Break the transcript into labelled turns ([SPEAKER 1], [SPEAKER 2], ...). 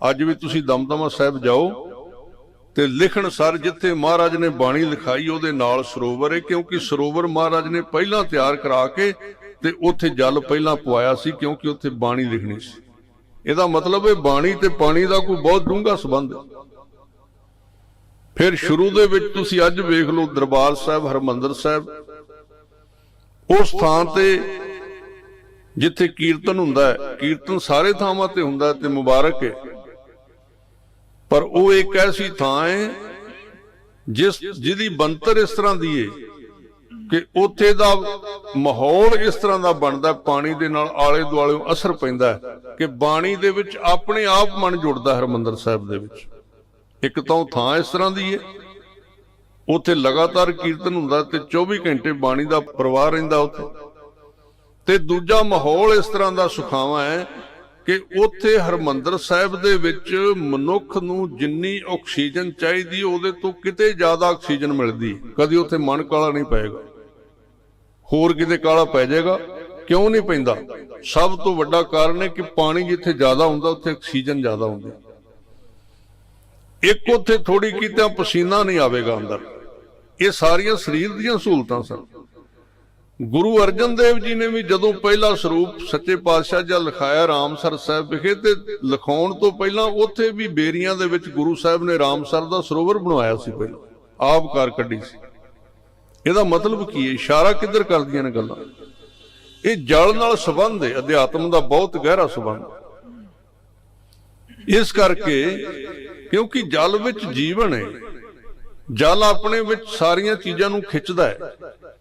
[SPEAKER 1] ਅੱਜ ਵੀ ਤੁਸੀਂ ਦਮਦਮਾ ਸਾਹਿਬ ਜਾਓ ਤੇ ਲਿਖਣ ਸਰ ਜਿੱਥੇ ਮਹਾਰਾਜ ਨੇ ਬਾਣੀ ਲਿਖਾਈ, ਉਹਦੇ ਨਾਲ ਸਰੋਵਰ ਹੈ, ਕਿਉਂਕਿ ਸਰੋਵਰ ਮਹਾਰਾਜ ਨੇ ਪਹਿਲਾਂ ਤਿਆਰ ਕਰਾ ਕੇ ਤੇ ਉੱਥੇ ਜਲ ਪਹਿਲਾਂ ਪਵਾਇਆ ਸੀ, ਕਿਉਂਕਿ ਉੱਥੇ ਬਾਣੀ ਲਿਖਣੀ ਸੀ। ਇਹਦਾ ਮਤਲਬ ਹੈ ਬਾਣੀ ਤੇ ਪਾਣੀ ਦਾ ਕੋਈ ਬਹੁਤ ਡੂੰਘਾ ਸੰਬੰਧ ਹੈ। ਫਿਰ ਸ਼ੁਰੂ ਦੇ ਵਿੱਚ ਤੁਸੀਂ ਅੱਜ ਵੇਖ ਲਓ ਦਰਬਾਰ ਸਾਹਿਬ, ਹਰਮੰਦਰ ਸਾਹਿਬ। ਉਸ ਥਾਂ ਤੇ ਜਿੱਥੇ ਕੀਰਤਨ ਹੁੰਦਾ ਹੈ, ਕੀਰਤਨ ਸਾਰੇ ਥਾਵਾਂ ਤੇ ਹੁੰਦਾ ਤੇ ਮੁਬਾਰਕ ਹੈ। ਪਰ ਉਹ ਇੱਕ ਐਸੀ ਥਾਂ ਹੈ ਜਿਸ ਜਿਹਦੀ ਬੰਤਰ ਇਸ ਤਰ੍ਹਾਂ ਦੀ ਹੈ ਕਿ ਉੱਥੇ ਦਾ ਮਾਹੌਲ ਇਸ ਤਰ੍ਹਾਂ ਦਾ ਬਣਦਾ, ਪਾਣੀ ਦੇ ਨਾਲ ਆਲੇ ਦੁਆਲੇ ਅਸਰ ਪੈਂਦਾ ਕਿ ਬਾਣੀ ਦੇ ਵਿੱਚ ਆਪਣੇ ਆਪ ਮਨ ਜੁੜਦਾ ਹੈ ਹਰਮੰਦਰ ਸਾਹਿਬ ਦੇ ਵਿੱਚ। ਇੱਕ ਤਾਂ ਉਹ ਥਾਂ ਇਸ ਤਰ੍ਹਾਂ ਦੀ ਹੈ ਉੱਥੇ ਲਗਾਤਾਰ ਕੀਰਤਨ ਹੁੰਦਾ ਤੇ 24 ਘੰਟੇ ਬਾਣੀ ਦਾ ਪ੍ਰਵਾਹ ਰਹਿੰਦਾ ਉੱਥੇ। ਤੇ ਦੂਜਾ ਮਾਹੌਲ ਇਸ ਤਰ੍ਹਾਂ ਦਾ ਸੁਖਾਵਾਂ ਹੈ ਕਿ ਉੱਥੇ ਹਰਮੰਦਰ ਸਾਹਿਬ ਦੇ ਵਿੱਚ ਮਨੁੱਖ ਨੂੰ ਜਿੰਨੀ ਆਕਸੀਜਨ ਚਾਹੀਦੀ, ਉਹਦੇ ਤੋਂ ਕਿਤੇ ਜ਼ਿਆਦਾ ਆਕਸੀਜਨ ਮਿਲਦੀ। ਕਦੀ ਉੱਥੇ ਮਨ ਕਾਲਾ ਨਹੀਂ ਪਏਗਾ। ਹੋਰ ਕਿਤੇ ਕਾਲਾ ਪੈ ਜਾਏਗਾ। ਕਿਉਂ ਨਹੀਂ ਪੈਂਦਾ? ਸਭ ਤੋਂ ਵੱਡਾ ਕਾਰਨ ਹੈ ਕਿ ਪਾਣੀ ਜਿੱਥੇ ਜ਼ਿਆਦਾ ਹੁੰਦਾ, ਉੱਥੇ ਆਕਸੀਜਨ ਜ਼ਿਆਦਾ ਹੁੰਦੀ। ਇੱਕ ਉੱਥੇ ਥੋੜੀ ਕੀਤਾ ਪਸੀਨਾ ਨਹੀਂ ਆਵੇਗਾ ਅੰਦਰ। ਇਹ ਸਾਰੀਆਂ ਸਰੀਰ ਦੀਆਂ ਸਹੂਲਤਾਂ ਸਨ। ਗੁਰੂ ਅਰਜਨ ਦੇਵ ਜੀ ਨੇ ਵੀ ਜਦੋਂ ਪਹਿਲਾ ਸਰੂਪ ਸੱਚੇ ਪਾਤਸ਼ਾਹ ਜੀ ਲਿਖਾਇਆ ਰਾਮਸਰ ਸਾਹਿਬ ਵਿਖੇ ਤੇ ਲਿਖਾਉਣ ਤੋਂ ਪਹਿਲਾਂ ਉੱਥੇ ਵੀ ਬੇਰੀਆਂ ਦੇ ਵਿੱਚ ਗੁਰੂ ਸਾਹਿਬ ਨੇ ਰਾਮਸਰ ਦਾ ਸਰੋਵਰ ਬਣਵਾਇਆ ਸੀ ਪਹਿਲਾਂ। ਆਪ ਕਾਰ ਕੱਢੀ ਸੀ। ਇਹਦਾ ਮਤਲਬ ਕੀ ਹੈ? ਇਸ਼ਾਰਾ ਕਿੱਧਰ ਕਰਦੀਆਂ ਨੇ ਗੱਲਾਂ? ਇਹ ਜਲ ਨਾਲ ਸੰਬੰਧ ਹੈ, ਅਧਿਆਤਮ ਦਾ ਬਹੁਤ ਗਹਿਰਾ ਸੰਬੰਧ। ਇਸ ਕਰਕੇ ਕਿਉਂਕਿ ਜਲ ਵਿੱਚ ਜੀਵਨ ਹੈ, ਜਲ ਆਪਣੇ ਵਿੱਚ ਸਾਰੀਆਂ ਚੀਜ਼ਾਂ ਨੂੰ ਖਿੱਚਦਾ ਹੈ।